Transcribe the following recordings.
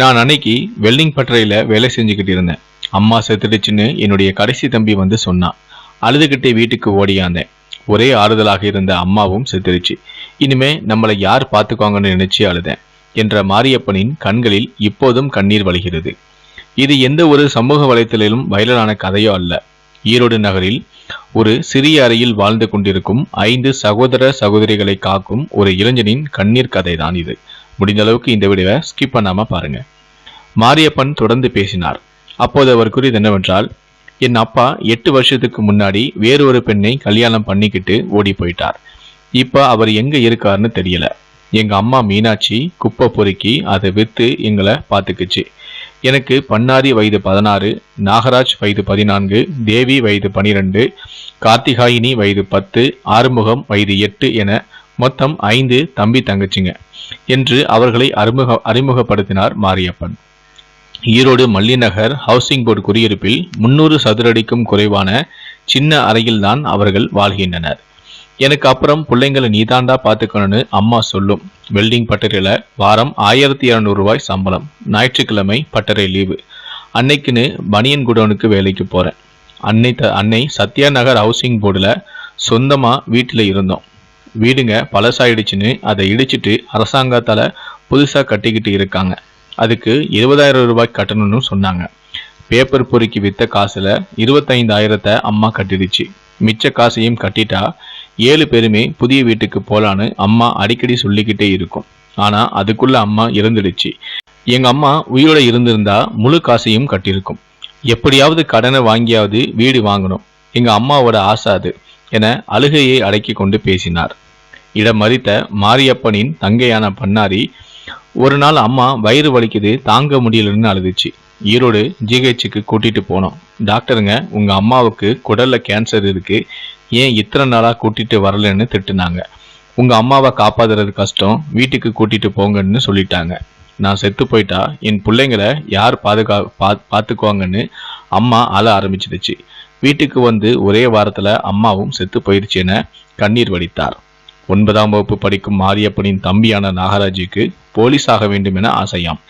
நான் அன்னைக்கு வெல்டிங் பட்டறையில் வேலை செஞ்சுக்கிட்டு இருந்தேன். அம்மா செத்துடுச்சுன்னு என்னுடைய கடைசி தம்பி வந்து சொன்னான் அழுதுகிட்டே வீட்டுக்கு ஓடியாந்தேன். ஒரே ஆறுதலாக இருந்த அம்மாவும் செத்துடுச்சு. இனிமே நம்மளை யார் பார்த்துக்குவாங்கன்னு நினைச்சு அழுதேன். என்ற மாரியப்பனின் கண்களில் இப்போதும் கண்ணீர் வழிகிறது. இது எந்த ஒரு சமூக வலைத்தளிலும் வைரலான கதையோ அல்ல. ஈரோடு நகரில் ஒரு சிறிய அறையில் வாழ்ந்து கொண்டிருக்கும் ஐந்து சகோதர சகோதரிகளை காக்கும் ஒரு இளைஞனின் கண்ணீர் கதை தான் இது. முடிந்த அளவுக்கு இந்த வீடியோவை ஸ்கிப் பண்ணாம பாருங்க. மாரியப்பன் தொடர்ந்து பேசினார். அப்போது அவர் கூறியது என்னவென்றால் என் அப்பா எட்டு வருஷத்துக்கு முன்னாடி வேறொரு பெண்ணை கல்யாணம் பண்ணிக்கிட்டு ஓடி போயிட்டார். இப்ப அவர் எங்க இருக்காருன்னு தெரியல. எங்க அம்மா மீனாட்சி குப்பை பொறுக்கி அதை விற்று எங்களை பார்த்துக்குச்சு. எனக்கு பண்ணாரி வயது பதினாறு நாகராஜ் வயது பதினான்கு தேவி வயது பனிரெண்டு கார்த்திகாயினி வயது பத்து ஆறுமுகம் வயது எட்டு என மொத்தம் ஐந்து தம்பி தங்கச்சிங்க. என்று அவர்களை அறிமுக அறிமுகப்படுத்தினார் மாரியப்பன். ஈரோடு மல்லிநகர் ஹவுசிங் போர்டு குடியிருப்பில் முன்னூறு சதுரடிக்கும் குறைவான சின்ன அறையில்தான் அவர்கள் வாழ்கின்றனர். எனக்கு அப்புறம் பிள்ளைங்களை நீதாண்டா பார்த்துக்கணும்னு அம்மா சொல்லும். வெல்டிங் பட்டறையில வாரம் ஆயிரத்தி இரநூறு ரூபாய் சம்பளம். ஞாயிற்றுக்கிழமை பட்டறை லீவு. அன்னைக்குன்னு பனியன் குடோனுக்கு வேலைக்கு போறேன். அன்னை த அன்னை சத்யா நகர் ஹவுசிங் போர்டில் சொந்தமாக வீட்டில் இருந்தோம். வீடுங்க பழசாயிடுச்சுன்னு அதை இடிச்சிட்டு அரசாங்கத்தால் புதுசாக கட்டிக்கிட்டு இருக்காங்க. அதுக்கு இருபதாயிரம் ரூபாய் கட்டணும்னு சொன்னாங்க. பேப்பர் பொறுக்கி வித்த காசில் இருபத்தைந்தாயிரத்தை அம்மா கட்டிடுச்சு. மிச்ச காசையும் கட்டிட்டா ஏழு பேருமே புதிய வீட்டுக்கு போலான்னு அம்மா அடிக்கடி சொல்லிக்கிட்டே இருக்கும். ஆனா அதுக்குள்ள அம்மா இறந்துடுச்சு எங்க அம்மா உயிரோட இருந்திருந்தா முழு காசையும் கட்டியிருக்கும். எப்படியாவது கடனை வாங்கியாவது வீடு வாங்கணும். எங்க அம்மாவோட ஆசை அது. என அழுகையை அடக்கி கொண்டு பேசினார். இடமறித்த மாரியப்பனின் தங்கையான பண்ணாரி ஒரு நாள் அம்மா வயிறு வலிக்குது தாங்க முடியலன்னு அழுதுச்சு. ஈரோடு ஜிஹெச்சுக்கு கூட்டிட்டு போனோம். டாக்டருங்க உங்க அம்மாவுக்கு குடல்ல கேன்சர் இருக்கு ஏன் இத்தனை நாளா கூட்டிட்டு வரலன்னு திட்டுனாங்க. உங்க அம்மாவை காப்பாத்துறது கஷ்டம் வீட்டுக்கு கூட்டிட்டு போங்கன்னு சொல்லிட்டாங்க. நான் செத்து போயிட்டா என் பிள்ளைங்களை யார் பாதுகா பா பார்த்துக்குவாங்கன்னு அம்மா அழ ஆரம்பிச்சிடுச்சு. வீட்டுக்கு வந்து ஒரே வாரத்தில் அம்மாவும் செத்து போயிடுச்சு என கண்ணீர் வடித்தார். ஒன்பதாம் வகுப்பு படிக்கும் மாரியப்பனின் தம்பியான நாகராஜுக்கு போலீஸ் ஆக வேண்டும் என ஆசையாம்.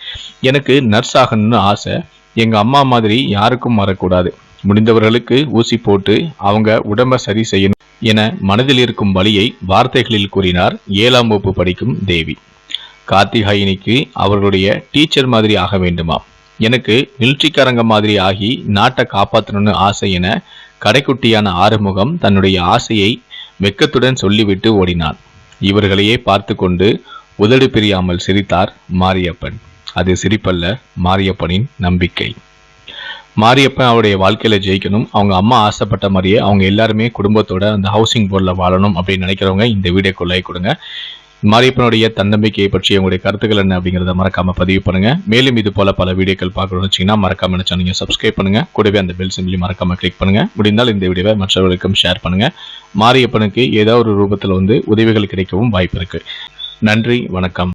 எனக்கு நர்ஸ் ஆகணும்னு ஆசை. எங்க அம்மா மாதிரி யாருக்கும் வரக்கூடாது. முடிந்தவர்களுக்கு ஊசி போட்டு அவங்க உடம்ப சரி செய்யணும் என மனதில் இருக்கும் வழியை வார்த்தைகளில் கூறினார் ஏழாம் வகுப்பு படிக்கும் தேவி. கார்த்திகாயினிக்கு அவர்களுடைய டீச்சர் மாதிரி ஆக வேண்டுமா எனக்கு மிலிட்ரிக்காரங்க மாதிரி ஆகி நாட்டை காப்பாற்றணும்னு ஆசை என கடைக்குட்டியான ஆறுமுகம் தன்னுடைய ஆசையை வெக்கத்துடன் சொல்லிவிட்டு ஓடினான். இவர்களையே பார்த்து கொண்டு உதடு பிரியாமல் சிரித்தார் மாரியப்பன். அது சிரிப்பல்ல மாரியப்பனின் நம்பிக்கை. மாரியப்பன் அவருடைய வாழ்க்கையில ஜெயிக்கணும். அவங்க அம்மா ஆசைப்பட்ட மாதிரியே அவங்க எல்லாருமே குடும்பத்தோட அந்த ஹவுசிங் போர்டில் வாழணும் அப்படின்னு நினைக்கிறவங்க இந்த வீடியோக்கு லைக் கொடுங்க. மாரியப்பனுடைய தன்னம்பிக்கையை பற்றி உங்களுடைய கருத்துக்கள் என்ன அப்படிங்கிறத மறக்காம பதிவு பண்ணுங்க. மேலும் இது போல பல வீடியோக்கள் பார்க்கணும்னு வச்சீங்கன்னா மறக்காம நினைச்சா நீங்க சப்ஸ்கிரைப் பண்ணுங்க. கூடவே அந்த பெல் சிம்பிளி மறக்காம கிளிக் பண்ணுங்க. முடிந்தால் இந்த வீடியோவை மற்றவர்களுக்கும் ஷேர் பண்ணுங்க. மாரியப்பனுக்கு ஏதோ ஒரு ரூபத்தில் வந்து உதவிகள் கிடைக்கவும் வாய்ப்பு இருக்கு. நன்றி வணக்கம்.